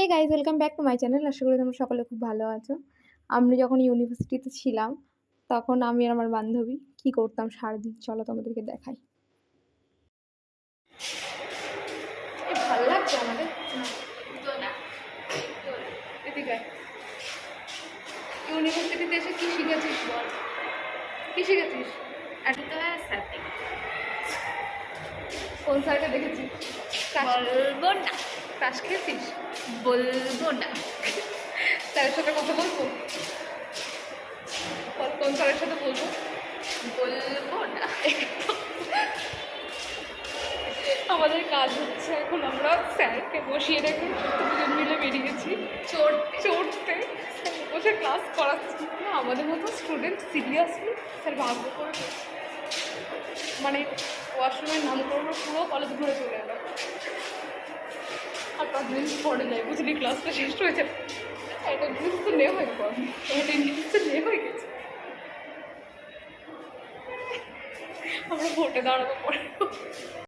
Hey guys welcome back to my channel আশা করি তোমরা সকলে খুব ভালো আছো। আমরা যখন ইউনিভার্সিটিতে ছিলাম তখন আমি আর আমার বান্ধবী কি করতাম সারাদিন? চলো তোমাদেরকে দেখাই। ভালো লাগছে আমাদের। ইউনিভার্সিটিতে এসে কি শিখেছিস বল? কি শিখেছিস? কোন সাইডে দেখেছিস? বলব না। ক্রাশ খেয়েছিস? বলব না। স্যারের সাথে কথা বলব? বল, কোন স্যারের সাথে বলব? বলব না। আমাদের কাজ হচ্ছে এখন আমরা স্যারকে বসিয়ে রেখে দুজন মিলে বেরিয়েছি। চড়তে। চড়তে। বসে ক্লাস করাচ্ছি। না আমাদের মতো স্টুডেন্ট সিরিয়াসলি স্যার ভাগ্য করে মানে ওয়াশরুমের নাম করব পুরো কলেজ ঘুরে চলে এলো। পাঁচ মিনিট পরে যাই বুঝলি? ক্লাসটা শেষ হয়েছে অ্যাটেন্ডেন্স তো নে হয়ে গেল অ্যাটেন্ডেন্স তো নে হয়ে গেছে। আমরা ভোটে দাঁড়াবো পরে।